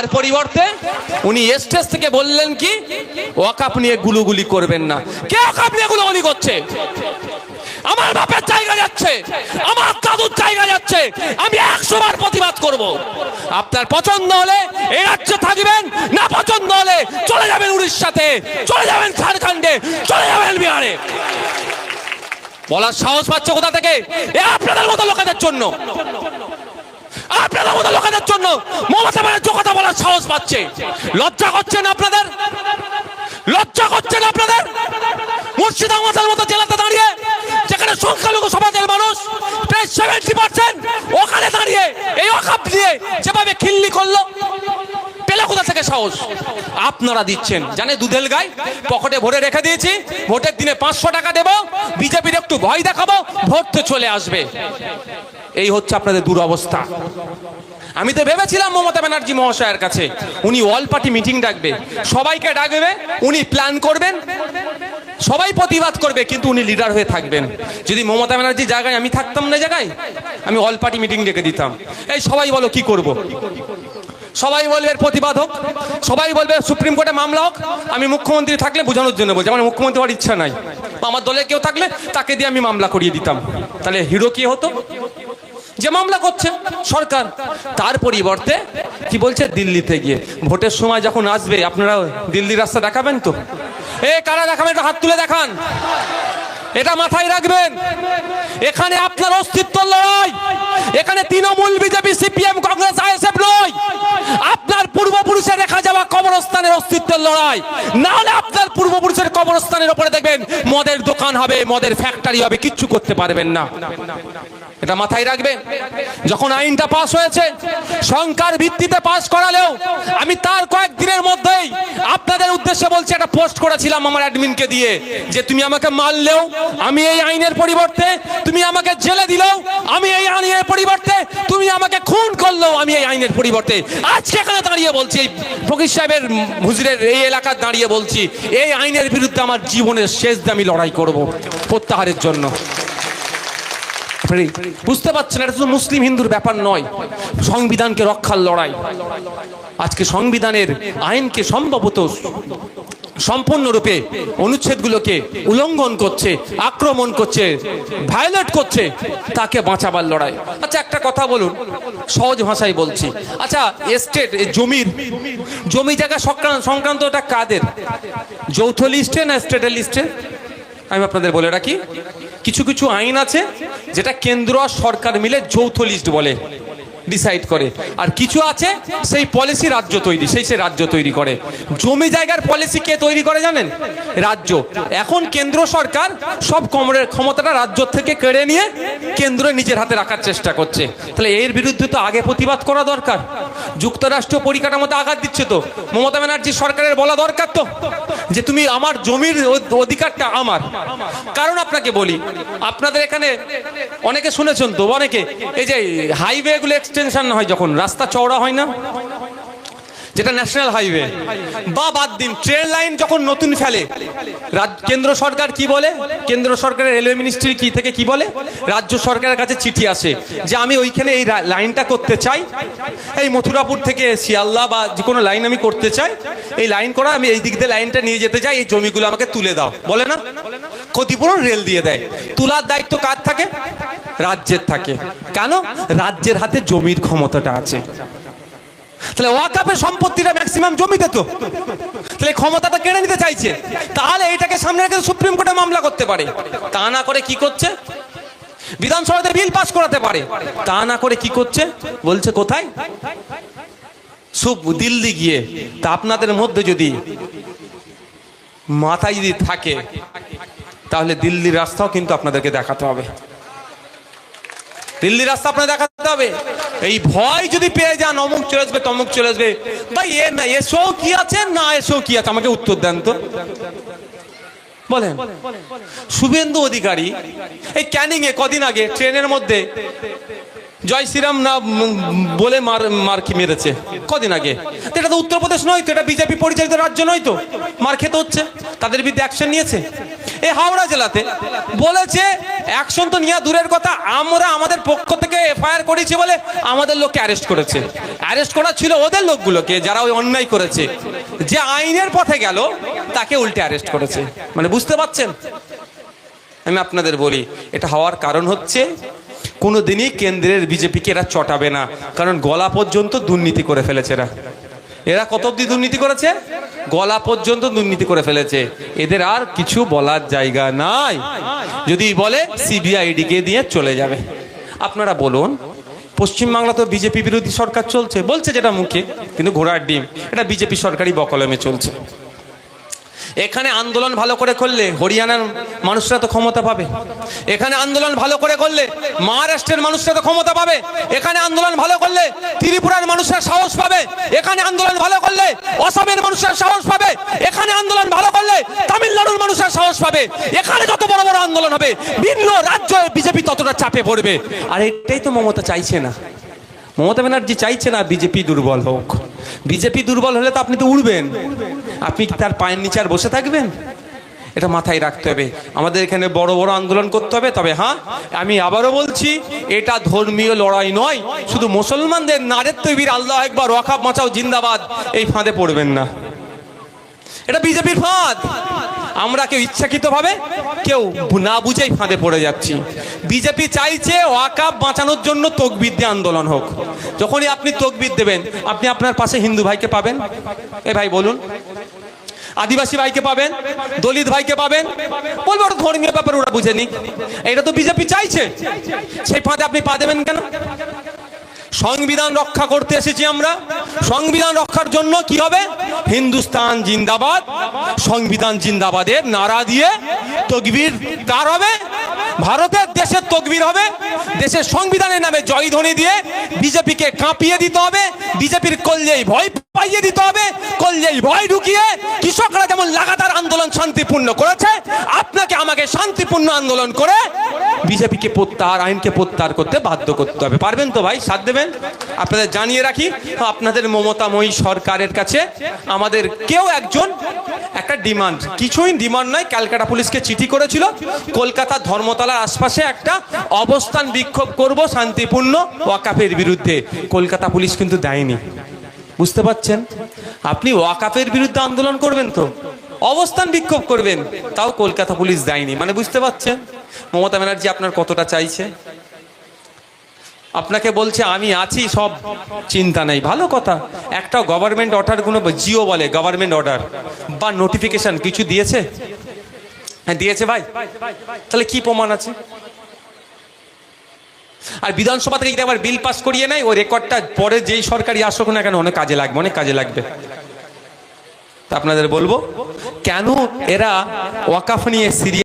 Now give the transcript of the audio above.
তার পরিবর্তে উনি স্টেজ থেকে বললেন কি ওয়াকাপ নিয়ে গুলুগুলি করবেন না। কে ওয়াকাপ নিয়ে গুলুগুলি করছে? আমার বাপের জায়গা যাচ্ছে, আমার দাদুর জায়গা যাচ্ছে, আমি একশো বার প্রতিবাদ করব। আপনার পছন্দ হলে এ রাজ্যে থাকবেন, না পছন্দ হলে চলে যাবেন উড়িষ্যাতে, চলে যাবেন ঝাড়খণ্ডে, চলে যাবেন বিহারে। বলার সাহস পাচ্ছে কোথা থেকে? এ আপনাদের মতো লোকেদের জন্য। আপনাদের মতো লোকেদের জন্য মমতা ব্যানার্জি কথা বলার সাহস পাচ্ছে। লজ্জা করছেন আপনাদের? লজ্জা করছেন আপনাদের? মুর্শিদাবাদের মতো জেলাতে দাঁড়িয়ে, যেখানে সংখ্যালঘু সমাজের মানুষ প্রায় সেভেন্টি পার্সেন্ট ওখানে দাঁড়িয়ে, এই অকাপ দিয়ে যেভাবে খিল্লি করল, পেলে কোথা থেকে সাহস? আপনারা দিচ্ছেন। জানে দুধেল গাই? পকেটে ভরে রেখে দিয়েছি। ভোটের দিনে পাঁচশো টাকা দেবো। বিজেপির একটু ভয় দেখাবো। ভোট তো চলে আসবে। এই হচ্ছে আপনাদের দুরবস্থা। আমি তো ভেবেছিলাম মমতা ব্যানার্জি মহাশয়ের কাছে। উনি অল পার্টি মিটিং ডাকবে। সবাইকে ডাকবে, উনি প্ল্যান করবেন, সবাই প্রতিবাদ করবে, কিন্তু উনি লিডার হয়ে থাকবেন। যদি মমতা ব্যানার্জির জায়গায় আমি থাকতাম না জায়গায়, আমি অল পার্টি মিটিং ডেকে দিতাম। এই সবাই বলো কি করব। সবাই বলবে প্রতিবাদ হোক, সবাই বলবে সুপ্রিম কোর্টে মামলা হোক, আমি মুখ্যমন্ত্রী থাকলে বোঝানোর জন্য বলছি, আমার মুখ্যমন্ত্রী হওয়ার ইচ্ছা নাই। আমার দলে কেউ থাকলে তাকে দিয়ে আমি মামলা করিয়ে দিতাম। তাহলে হিরো কি হতো? যে মামলা করছে সরকার, তার পরিবর্তে কি বলছে, দিল্লিতে গিয়ে। ভোটের সময় যখন আসবে, আপনারা দিল্লি রাস্তা দেখাবেন তো? এ, কারা দেখাবেন হাত তুলে দেখান। এটা মাথায় রাখবেন। এখানে আপনার অস্তিত্ব লড়াই। এখানে Trinamool, BJP, CPM, Congress, ISF নয়। আপনার পূর্বপুরুষের রেখা যাওয়া কবরস্থানের অস্তিত্বের লড়াই। না হলে আপনার পূর্বপুরুষের কবরস্থানের উপরে দেখবেন, মদের দোকান হবে, মদের ফ্যাক্টরি হবে, কিচ্ছু করতে পারবেন না। এটা মাথায় রাখবেন। যখন আইনটা পাস হয়েছে, সংখ্যার ভিত্তিতে পাস করালেও, আমি তার কয়েকদিনের মধ্যেই পোস্ট করেছিলাম আমার অ্যাডমিনকে দিয়ে যে তুমি আমাকে মারলেও আমি এই আইনের পরিবর্তে তুমি আমাকে জেলে দিলেও আমি এই আইনের পরিবর্তে তুমি আমাকে খুন করলেও আমি এই আইনের পরিবর্তে। আজকে এখানে দাঁড়িয়ে বলছি, এই ফকির সাহেবের হুজুরের এই এলাকার দাঁড়িয়ে বলছি, এই আইনের বিরুদ্ধে আমার জীবনের শেষ দিয়ে আমি লড়াই করব প্রত্যাহারের জন্য। বুঝতে পারছেন, এটা শুধু মুসলিম হিন্দুর ব্যাপার নয়, সংবিধানকে রক্ষার লড়াই। আজকে সংবিধানের আইনকে সম্ভবত সম্পূর্ণরূপে অনুচ্ছেদগুলোকে উল্লঙ্ঘন করছে, আক্রমণ করছে ভায়োলেট করছে, তাকে বাঁচাবার লড়াই। আচ্ছা একটা কথা বলুন, সহজ ভাষায় বলছি। আচ্ছা এস্টেট জমির, জমি জায়গা সংক্রান্ত, সংক্রান্তটা কাদের? যৌথ লিস্টে না স্টেটের লিস্টে আমি আপনাদের বলে রাখি, কিছু কিছু আইন আছে যেটা কেন্দ্র আর সরকার মিলে যৌথ লিস্ট বলে। ডিসাইড করে। আর কিছু আছে? সেই পলিসি রাজ্য তৈরি, সেই সে রাজ্য তৈরি করে। জমি জায়গার পলিসি কে তৈরি করে জানেন? রাজ্য। এখন কেন্দ্র সরকার সব কমরের ক্ষমতাটা রাজ্য থেকে কেড়ে নিয়ে কেন্দ্র নিজের হাতে রাখার চেষ্টা করছে। তাহলে এর বিরুদ্ধে তো আগে প্রতিবাদ করা দরকার। যুক্তরাষ্ট্র পরিকাঠামোতে আঘাত দিচ্ছে তো। মমতা ব্যানার্জি সরকারের বলা দরকার তো। যে তুমি আমার জমির অধিকারটা আমার। কারণ আপনাকে বলি, আপনাদের এখানে অনেকে শুনেছেন তো, অনেকে। এই যে হাইওয়েগুলো হাইওয়ে গুলো না হয় যখন। রাস্তা চওড়া হয় না। যেটা ন্যাশনাল হাইওয়ে বা বাদ দিন ট্রেন লাইন যখন নতুন ফেলে কেন্দ্র সরকার কি বলে? কেন্দ্র সরকারের রেলওয়ে মিনিস্ট্রি কি থেকে কি বলে? রাজ্য সরকারের কাছে চিঠি আসে যে আমি ওইখানে এই লাইনটা করতে চাই। এই মথুরাপুর থেকে শিয়ালদা বা যে কোনো লাইন আমি করতে চাই। এই লাইন করা, আমি এই দিক দিয়ে লাইনটা নিয়ে যেতে চাই, এই জমিগুলো আমাকে তুলে দাও। বলে না? ক্ষতিপূরণ রেল দিয়ে দেয়। তোলার দায়িত্ব কার থাকে? রাজ্যের থাকে। কেন? রাজ্যের হাতে জমির ক্ষমতাটা আছে। তাহলে ওয়াকাপের সম্পত্তিটা ম্যাক্সিমাম জমিতে তো। তাহলে ক্ষমতাটা কেড়ে নিতে চাইছে। তাহলে এটাকে সামনে রেখে সুপ্রিম কোর্টে মামলা করতে পারে। তা না করে কি করছে? বিধানসভাতে বিল পাস করাতে পারে। তা না করে কি করছে? বলছে, কোথায়? সুপ, দিল্লি গিয়ে, তা আপনাদের মধ্যে যদি মাথায় যদি থাকে, তাহলে দিল্লির রাস্তাও কিন্তু আপনাদেরকে দেখাতে হবে। দিল্লির রাস্তা আপনার দেখাতে এই ভয় যদি পেয়ে যান, অমুক চলে আসবে, তমুক চলে আসবে। ভাই, এ না, এসো কি আছে? না, এসো কি আছে? আমাকে উত্তর দেন তো। বলেন, শুভেন্দু অধিকারী, এই ক্যানিং এ কদিন আগে, ট্রেনের মধ্যে জয় শ্রীরাম না বলে মার মার কি মেরেছে? কদিন আগে। এটা তো উত্তরপ্রদেশ নয় তো, এটা বিজেপি পরিচালিত রাজ্য নয় তো। মার খেতে হচ্ছে। তাদের বিরুদ্ধে অ্যাকশন নিয়েছে। এই হাওড়া জেলাতে বলেছে, অ্যাকশন তো নিয়ে দূরের কথা, আমরা আমাদের পক্ষ থেকে এফআইআর করেছি বলে আমাদের লোককে অ্যারেস্ট করেছে। অ্যারেস্ট করা ছিল ওদের লোকগুলোকে, যারা ওই অন্যায় করেছে। যে আইনের পথে গেল, তাকে উল্টে অ্যারেস্ট করেছে। মানে বুঝতে পারছেন? আমি আপনাদের বলি, এটা হওয়ার কারণ হচ্ছে কোনো দিনই কেন্দ্রের বিজেপিকে এরা চটাবে না। কারণ গলা পর্যন্ত দুর্নীতি করে ফেলেছে এরা। এরা কত অব্দি দুর্নীতি করেছে? গলা পর্যন্ত দুর্নীতি করে ফেলেছে। এদের আর কিছু বলার জায়গা নাই। যদি বলে সিবিআইডিকে দিয়ে চলে যাবে। আপনারা বলুন, পশ্চিমবাংলা তো বিজেপি বিরোধী সরকার চলছে। বলছে যেটা মুখে, কিন্তু ঘোড়ার ডিম, এটা বিজেপি সরকারি বকলমে চলছে। এখানে আন্দোলন ভালো করে করলে হরিয়ানার মানুষরা তো ক্ষমতা পাবে। এখানে আন্দোলন ভালো করে করলে মহারাষ্ট্রের মানুষরা তো ক্ষমতা পাবে। এখানে আন্দোলন ভালো করলে ত্রিপুরার মানুষরা সাহস পাবে। এখানে আন্দোলন ভালো করলে অসমের মানুষরা সাহস পাবে। এখানে আন্দোলন ভালো করলে তামিলনাড়ুর মানুষরা সাহস পাবে। এখানে যত বড় বড় আন্দোলন হবে, ভিন্ন রাজ্য বিজেপি ততটা চাপে পড়বে। আর এটাই তো মমতা চাইছে না। মমতা ব্যানার্জি চাইছে না বিজেপি দুর্বল হোক। বিজেপি দুর্বল হলে তো আপনি তো উড়বেন। আপনি তার পায়ের নিচে আর বসে থাকবেন? এটা মাথায় রাখতে হবে। আমাদের এখানে বড় বড় আন্দোলন করতে হবে, তবে হ্যাঁ আমি আবারও বলছি, এটা ধর্মীয় লড়াই নয়, শুধু মুসলমানদের নারের তৈবির আল্লাহ একবার ওয়াকাব মাচাও জিন্দাবাদ, এই ফাঁদে পড়বেন না। এটা বিজেপির ফাঁদ। আমরা কেউ ইচ্ছাকৃত ভাবে কেউ না বুঝেই ফাঁদে পড়ে যাচ্ছি। বিজেপি চাইছে ওয়াকাব বাঁচানোর জন্য তকবির দিয়ে আন্দোলন হোক। যখনই আপনি তকবির দেবেন, আপনি আপনার পাশে হিন্দু ভাইকে পাবেন? এ ভাই, বলুন। আদিবাসী ভাইকে পাবেন? দলিত ভাইকে পাবেন? বলব ধর্মীয় ব্যাপার, ওরা বুঝে নি এটা তো বিজেপি চাইছে। সেই ফাঁদে আপনি পা দেবেন কেন? সংবিধান রক্ষা করতে এসেছি আমরা। সংবিধান রক্ষার জন্য কি হবে? হিন্দুস্তান জিন্দাবাদ। সংবিধান জিন্দাবাদের নারা দিয়ে তকবির কার হবে। ভারতের দেশের তকবির হবে। দেশের সংবিধানের নামে জয়ধ্বনি দিয়ে বিজেপিকে কাঁপিয়ে দিতে হবে। বিজেপির কল্যাই ভয় পাইয়ে দিতে হবে। কল্যাই ভয় ঢুকিয়ে কৃষকরা যেমন লাগাতার আন্দোলন শান্তিপূর্ণ করেছে, আপনাকে আমাকে শান্তিপূর্ণ আন্দোলন করে বিজেপিকে প্রত্যাহার, আইনকে প্রত্যাহার করতে বাধ্য করতে হবে। পারবেন তো ভাই? সাথ দেবেন? আপনাদের জানিয়ে রাখি, আপনাদের মমতাময়ী সরকারের কাছে আমাদের কেউ একজন একটা ডিমান্ড, কিছুই ডিমান্ড নয়, ক্যালকাটা পুলিশকে চিঠি করেছিল, কলকাতা ধর্মতলার আশপাশে একটা অবস্থান বিক্ষোভ করব শান্তিপূর্ণ ওয়াকাফের বিরুদ্ধে। কলকাতা পুলিশ কিন্তু দেয়নি। বুঝতে পাচ্ছেন আপনি ওয়াকাফের বিরুদ্ধে আন্দোলন করবেন তো? অবস্থান বিক্ষোভ করবেন, তাও কলকাতা পুলিশ দেয়নি। মানে বুঝতে পাচ্ছেন মমতা ব্যানার্জি আপনার কতটা চাইছে? আপনাকে বলছে, আমি আছি, সব চিন্তা নেই। ভালো কথা। একটা গভর্নমেন্ট অর্ডার কোনো জিও বলে গভর্নমেন্ট অর্ডার বা নোটিফিকেশন কিছু দিয়েছে? হ্যাঁ দিয়েছে ভাই। তাহলে কি প্রমাণ আছে? আর বিধানসভা থেকে যদি আবার বিল পাস করিয়ে নেয়, ওই রেকর্ডটা পরে যেই সরকারি আসুক না কেন, অনেক কাজে লাগবে, অনেক কাজে লাগবে। আপনাদের বলব, কেন এরা ওয়াকাফ নিয়ে সিরিয়া